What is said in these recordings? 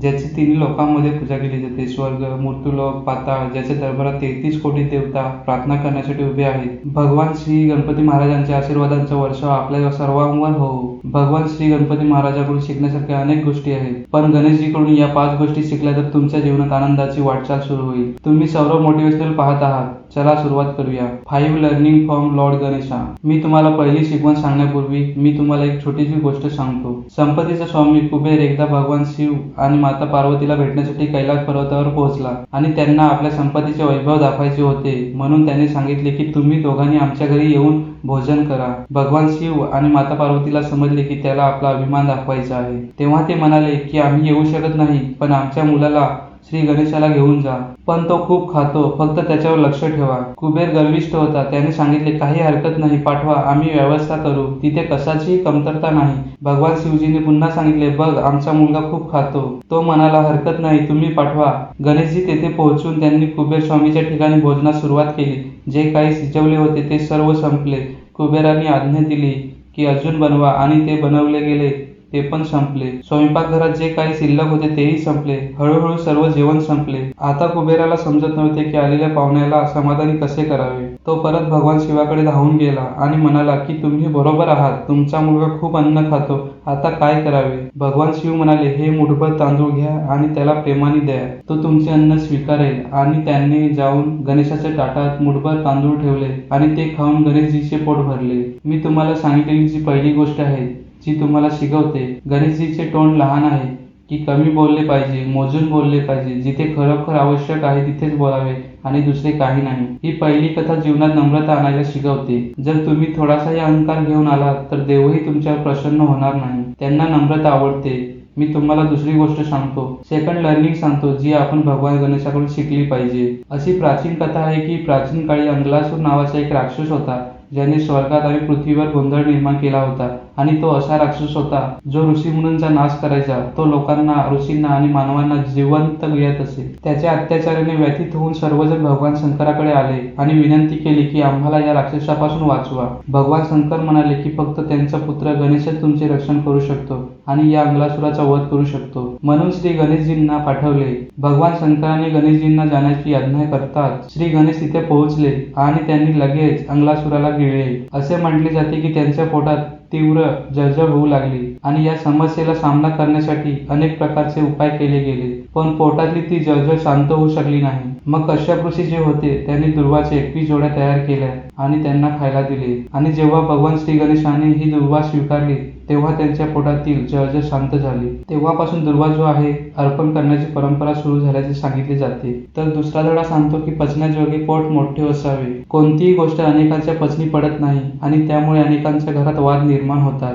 ज्याची तिन्ही लोकांमध्ये पूजा केली जाते. स्वर्ग मृत्यूलोक पाताळ ज्याच्या दरबारात तेहतीस कोटी देवता प्रार्थना करण्यासाठी उभे आहेत. भगवान श्री गणपती महाराजांच्या आशीर्वादांचा वर्षाव आपल्या सर्वांवर हो. भगवान श्री गणपती महाराजाकडून शिकण्यासारख्या अनेक गोष्टी आहेत. पण गणेशजीकडून या पाच गोष्टी शिकल्या तर तुमच्या जीवनात आनंदाची वाटचाल सुरू होईल. तुम्ही सर्व मोटिवेशनल पाहत आहात. चला सुरुवात करूया. Five learning from lord Ganesha मी तुम्हाला पहिली शिकवण सांगण्यापूर्वी मी तुम्हाला एक छोटीशी गोष्ट सांगतो. संपत्तीचा स्वामी कुबेर एकदा भगवान शिव आणि माता पार्वतीला भेटण्यासाठी कैलास पर्वतावर पोहोचला आणि त्यांना आपल्या संपत्तीचे वैभव दाखवायचे होते. म्हणून त्यांनी सांगितले की तुम्ही दोघांनी आमच्या घरी येऊन भोजन करा. भगवान शिव आणि माता पार्वतीला समजले की त्याला आपला अभिमान दाखवायचा आहे. तेव्हा ते म्हणाले की आम्ही येऊ शकत नाही पण आमच्या मुलाला श्री गणेशाला घेऊन जा. पण तो खूप खातो फक्त त्याच्यावर लक्ष ठेवा. कुबेर गर्विष्ठ होता. त्याने सांगितले काही हरकत नाही पाठवा. आम्ही व्यवस्था करू. तिथे कशाचीही कमतरता नाही. भगवान शिवजीने पुन्हा सांगितले बघ आमचा मुलगा खूप खातो. तो म्हणाला हरकत नाही तुम्ही पाठवा. गणेशजी तेथे पोहोचून त्यांनी कुबेर स्वामीच्या ठिकाणी भोजनास सुरुवात केली. जे काही शिजवले होते ते सर्व संपले. कुबेराने आज्ञा दिली की अजून बनवा. आणि ते बनवले गेले. ते पण संपले. स्वयंपाकघरात जे काही शिल्लक होते तेही संपले. हळूहळू सर्व जेवण संपले. आता कुबेराला समजत नव्हते की आलेल्या पाहुण्याला समाधानी कसे करावे. तो परत भगवान शिवाकडे धावून गेला आणि म्हणाला की तुम्ही बरोबर आहात. तुमचा मुलगा खूप अन्न खातो. आता काय करावे? भगवान शिव म्हणाले हे मुठभर तांदूळ घ्या आणि त्याला प्रेमाने द्या. तो तुमचे अन्न स्वीकारेल. आणि त्यांनी जाऊन गणेशाच्या ताटात मुठभर तांदूळ ठेवले आणि ते खाऊन गणेशजीचे पोट भरले. मी तुम्हाला सांगितलेली जी पहिली गोष्ट आहे जी तुम्हाला शिकवते. गणेशजीचे तोंड लहान आहे की कमी बोलले पाहिजे मोजून बोलले पाहिजे जिथे खरोखर आवश्यक आहे तिथेच बोलावे आणि दुसरे काही नाही. ही पहिली कथा जीवनात नम्रता आणायला शिकवते. जर तुम्ही थोडासाही अहंकार घेऊन आलात तर देवही तुमच्यावर प्रसन्न होणार नाही. त्यांना नम्रता आवडते. मी तुम्हाला दुसरी गोष्ट सांगतो. सेकंड लर्निंग सांगतो जी आपण भगवान गणेशाकडून शिकली पाहिजे. अशी प्राचीन कथा आहे की प्राचीन काळी अंगलासूर नावाचा एक राक्षस होता ज्याने स्वर्गात आणि पृथ्वीवर गोंधळ निर्माण केला होता. आणि तो असा राक्षस होता जो ऋषी मुनींचा नाश करायचा. तो लोकांना ऋषींना आणि मानवांना जिवंत गिळत असे. त्याच्या अत्याचाराने व्यथित होऊन सर्वजण भगवान शंकराकडे आले आणि विनंती केली की आम्हाला या राक्षसापासून वाचवा. भगवान शंकर म्हणाले की फक्त त्यांचा पुत्र गणेशच तुमचे रक्षण करू शकतो आणि या अंगलासुराचा वध करू शकतो. म्हणून श्री गणेशजींना पाठवले. भगवान शंकराने गणेशजींना जाण्याची आज्ञा करतात. श्री गणेश तिथे पोहोचले आणि त्यांनी लगेच अंगलासुराला गिळले असे म्हटले जाते की त्यांच्या पोटात तीव्र जळजळ होऊ लागली आणि या समस्येला सामना करण्यासाठी अनेक प्रकारचे उपाय केले गेले. पण पोटातली ती जळजळ शांत होऊ शकली नाही. मग कश्यप ऋषी जे होते त्यांनी दुर्वाचे एकवीस जोड्या तयार केल्या आणि त्यांना खायला दिले. आणि जेव्हा भगवान श्री गणेशाने ही दुर्वा स्वीकारली तेव्हा त्यांच्या पोटातील जळजळ शांत झाली. तेव्हापासून दुर्वा जो आहे अर्पण करण्याची परंपरा सुरू झाल्याचे सांगितले जाते. तर दुसरा धडा सांगतो की पचण्याजोगे पोट मोठे असावे. कोणतीही गोष्ट अनेकांच्या पचनी पडत नाही आणि त्यामुळे अनेकांच्या घरात वाद निर्माण होतात.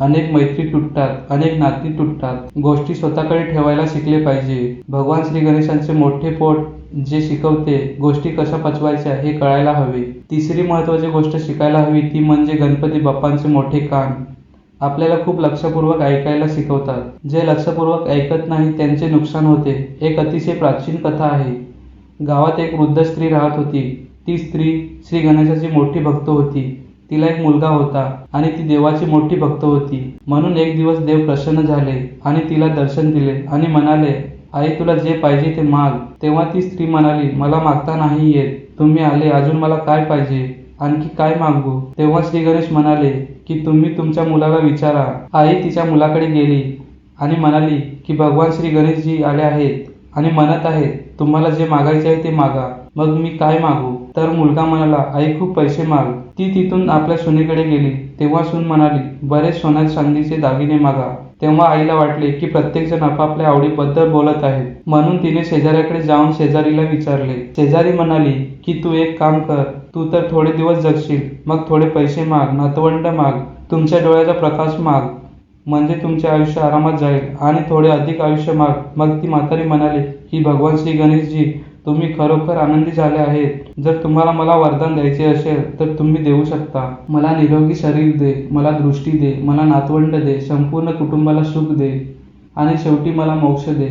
अनेक मैत्री तुटतात अनेक नाती तुटतात. गोष्टी स्वतःकडे ठेवायला शिकले पाहिजे. भगवान श्री गणेशांचे मोठे पोट जे शिकवते गोष्टी कशा पचवायच्या हे कळायला हवे. तिसरी महत्वाची गोष्ट शिकायला हवी ती म्हणजे गणपती बाप्पांचे मोठे कान. आपल्याला खूप लक्षपूर्वक ऐकायला शिकवतात. जे लक्षपूर्वक ऐकत नाही त्यांचे नुकसान होते. एक अतिशय प्राचीन कथा आहे. गावात एक वृद्ध स्त्री राहत होती. ती स्त्री श्री गणेशाची मोठी भक्त होती. तिला एक मुलगा होता आणि ती देवाची मोठी भक्त होती. म्हणून एक दिवस देव प्रसन्न झाले आणि तिला दर्शन दिले आणि म्हणाले आई तुला जे पाहिजे ते माग. तेव्हा ती स्त्री म्हणाली मला मागता नाही येत. तुम्ही आले अजून मला काय पाहिजे? आणखी काय मागू? तेव्हा श्री गणेश म्हणाले की तुम्ही तुमच्या मुलाला विचारा. आई तिच्या मुलाकडे गेली आणि म्हणाली की भगवान श्री गणेशजी आले आहेत आणि म्हणत आहेत तुम्हाला जे मागायचे आहे ते मागा. मग मी काय मागू? तर मुलगा म्हणाला आई खूप पैसे माग. ती तिथून आपल्या सुनेकडे गेली. तेव्हा सून म्हणाली बरेच सोन्या चांदीचे दागिने मागा. तेव्हा आईला वाटले की प्रत्येकजण आपापल्या आवडीबद्दल बोलत आहे म्हणून तिने शेजाऱ्याकडे जाऊन शेजारीला विचारले. शेजारी म्हणाली की तू एक काम कर तू तर थोडे दिवस जगशील मग थोडे पैसे माग नातवंड माग तुमच्या डोळ्याचा प्रकाश माग. म्हणजे तुमचे आयुष्य आरामात जाईल आणि थोडे अधिक आयुष्य माग. मग ती म्हातारी म्हणाली की भगवान श्री गणेशजी तुम्ही खरोखर आनंदी झाले आहेत. जर तुम्हाला मला वरदान द्यायचे असेल तर तुम्ही देऊ शकता. मला निरोगी शरीर दे मला दृष्टी दे मला नातवंड दे संपूर्ण कुटुंबाला सुख दे आणि शेवटी मला मोक्ष दे.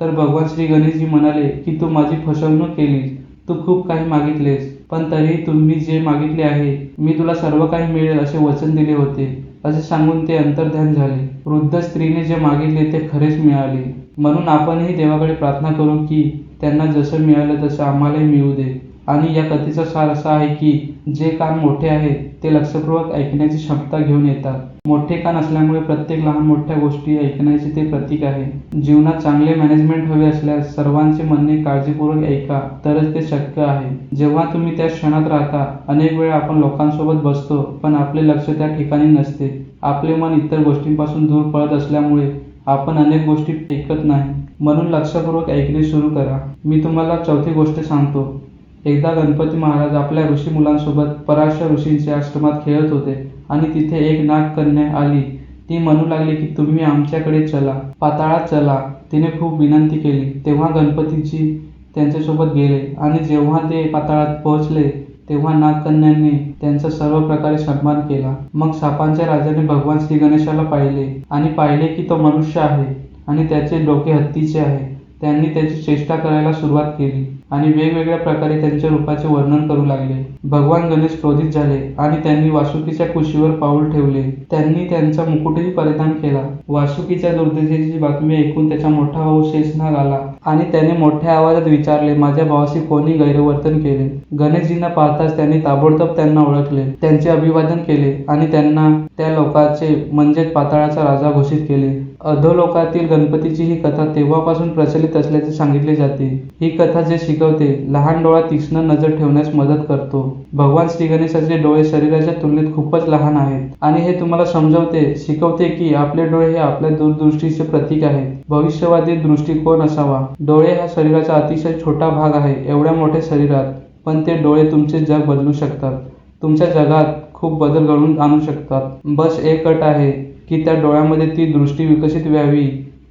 तर भगवान श्री गणेशजी म्हणाले की तू माझी फसवणूक केलीस. तू खूप काही मागितलेस. पण तरीही तुम्ही जे मागितले आहे मी तुला सर्व काही मिळेल असे वचन दिले होते. असे सांगून ते अंतर्ध्यान झाले. वृद्ध स्त्रीने जे मागितले ते खरेच मिळाले. म्हणून आपणही देवाकडे प्रार्थना करू की त्यांना जसं मिळालं तसं आम्हालाही मिळू दे. आणि या कथेचा सार असा आहे की जे कान मोठे आहे ते लक्षपूर्वक ऐकण्याची क्षमता घेऊन येतात. मोठे कान असल्यामुळे प्रत्येक लहान मोठ्या गोष्टी ऐकण्याचे ते प्रतीक आहे. जीवनात चांगले मॅनेजमेंट हवे असल्यास सर्वांचे म्हणणे काळजीपूर्वक ऐका तरच ते शक्य आहे. जेव्हा तुम्ही त्या क्षणात राहता अनेक वेळा आपण लोकांसोबत बसतो पण आपले लक्ष त्या ठिकाणी नसते. आपले मन इतर गोष्टींपासून दूर पळत असल्यामुळे आपण अनेक गोष्टी ऐकत नाही. म्हणून लक्षपूर्वक ऐकणे सुरू करा. मी तुम्हाला चौथी गोष्ट सांगतो. एकदा गणपती महाराज आपल्या ऋषी मुलांसोबत पराशर ऋषींच्या आश्रमात खेळत होते आणि तिथे एक नागकन्या आली. ती म्हणू लागली की तुम्ही आमच्याकडे चला. पाताळात चला. तिने खूप विनंती केली. तेव्हा गणपतीजी त्यांच्यासोबत गेले आणि जेव्हा ते पाताळात पोहोचले तेव्हा नागकन्यांनी त्यांचा सर्व प्रकारे सन्मान केला. मग सापांच्या राजाने भगवान श्री गणेशाला पाहिले आणि पाहिले की तो मनुष्य आहे आणि त्याचे डोके हत्तीचे आहे. त्यांनी त्याची चेष्टा करायला सुरुवात केली आणि वेगवेगळ्या प्रकारे त्यांच्या रूपाचे वर्णन करू लागले. भगवान गणेश क्रोधित झाले आणि त्यांनी वासुकीच्या कुशीवर पाऊल ठेवले. त्यांनी त्यांचा मुकुटही परिधान केला. वासुकीच्या दुर्दशेची बातमी ऐकून त्याचा मोठा भाऊ शेषनाग आला आणि त्याने मोठ्या आवाजात विचारले माझ्या भावाशी कोणी गैरवर्तन केले गणेशजींना पाहताच त्यांनी ताबडतोब त्यांना ओळखले. त्यांचे अभिवादन केले आणि त्यांना त्या लोकाचे म्हणजेच पाताळाचा राजा घोषित केले. अधोलोकातील गणपतीची ही कथा तेव्हापासून प्रचलित असल्याचे सांगितले जाते. ही कथा जे शिकवते लहान डोळा तीक्ष्ण नजर ठेवण्यास मदत करतो. भगवान श्री गणेशाचे डोळे शरीराच्या तुलनेत खूपच लहान आहेत. आणि हे तुम्हाला समजवते शिकवते की आपले डोळे हे आपल्या दूरदृष्टीचे प्रतीक आहेत. भविष्यवादी दृष्टिकोन असावा. डोळे हा शरीराचा अतिशय छोटा भाग आहे एवढ्या मोठ्या शरीरात. पण ते डोळे तुमचे जग बदलू शकतात. तुमच्या जगात खूप बदल घडवून आणू शकतात. बस एक अट आहे की त्या डोळ्यामध्ये ती दृष्टी विकसित व्हावी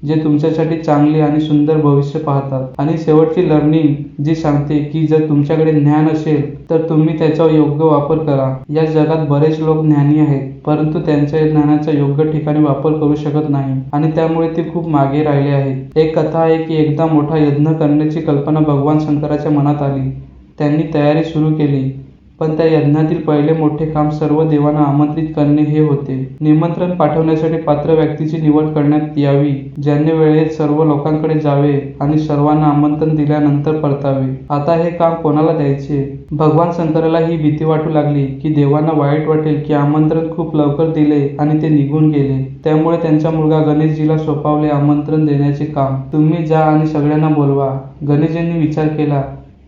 जे तुमच्यासाठी चांगले आणि सुंदर भविष्य पाहतात. आणि शेवटची लर्निंग जी सांगते की जर तुमच्याकडे ज्ञान असेल तर तुम्ही त्याचा योग्य वापर करा. या जगात बरेच लोक ज्ञानी आहेत परंतु त्यांच्या ज्ञानाचा योग्य ठिकाणी वापर करू शकत नाही. आणि त्यामुळे ते खूप मागे राहिले आहेत. एक कथा आहे की एकदा मोठा यज्ञ करण्याची कल्पना भगवान शंकराच्या मनात आली. त्यांनी तयारी सुरू केली. पण त्या यज्ञातील पहिले मोठे काम सर्व देवांना आमंत्रित करणे हे होते. निमंत्रण पाठवण्यासाठी पात्र व्यक्तीची निवड करण्यात यावी ज्यांनी वेळेत सर्व लोकांकडे जावे आणि सर्वांना आमंत्रण दिल्यानंतर परतावे. आता हे काम कोणाला द्यायचे? भगवान शंकराला ही भीती वाटू लागली की देवांना वाईट वाटेल की आमंत्रण खूप लवकर दिले आणि ते निघून गेले. त्यामुळे त्यांचा मुलगा गणेशजीला सोपावले आमंत्रण देण्याचे काम. तुम्ही जा आणि सगळ्यांना बोलवा. गणेशजींनी विचार केला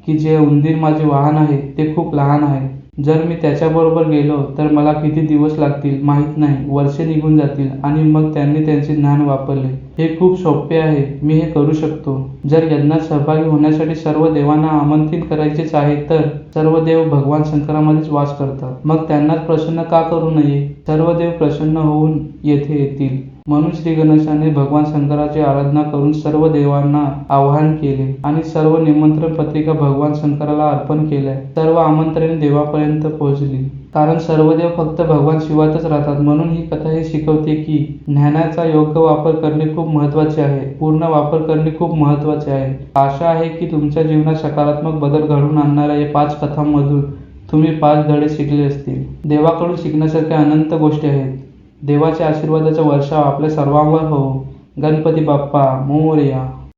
की जे उंदीर माझे वाहन आहे ते खूप लहान आहे. जर मी त्याच्याबरोबर गेलो तर मला किती दिवस लागतील माहीत नाही. वर्षे निघून जातील आणि मग त्यांनी त्यांचे ज्ञान वापरले. हे खूप सोपे आहे. मी हे करू शकतो. जर यज्ञात सहभागी होण्यासाठी सर्व देवांना आमंत्रित करायचेच आहे तर सर्व देव भगवान शंकरामध्येच वास करतात. मग त्यांनाच प्रसन्न का करू नये? सर्व देव प्रसन्न होऊन येथे येतील. म्हणून श्री गणेशाने भगवान शंकराची आराधना करून सर्व देवांना आवाहन केले आणि सर्व निमंत्रण पत्रिका भगवान शंकराला अर्पण केल्या. सर्व आमंत्रण देवापर्यंत पोहोचली. कारण सर्व देव फक्त भगवान शिवातच राहतात म्हणून ही कथा हे शिकवते की ज्ञानाचा योग्य वापर करणे खूप महत्त्वाचे आहे. पूर्ण वापर करणे खूप महत्त्वाचे आहे. आशा आहे की तुमच्या जीवनात सकारात्मक बदल घडवून आणणाऱ्या या पाच कथांमधून तुम्ही पाच धडे शिकले असतील. देवाकडून शिकण्यासारख्या अनंत गोष्टी आहेत. देवाच्या आशीर्वादाचा वर्षाव आपल्या सर्वांवर हो गणपती बाप्पा मोरया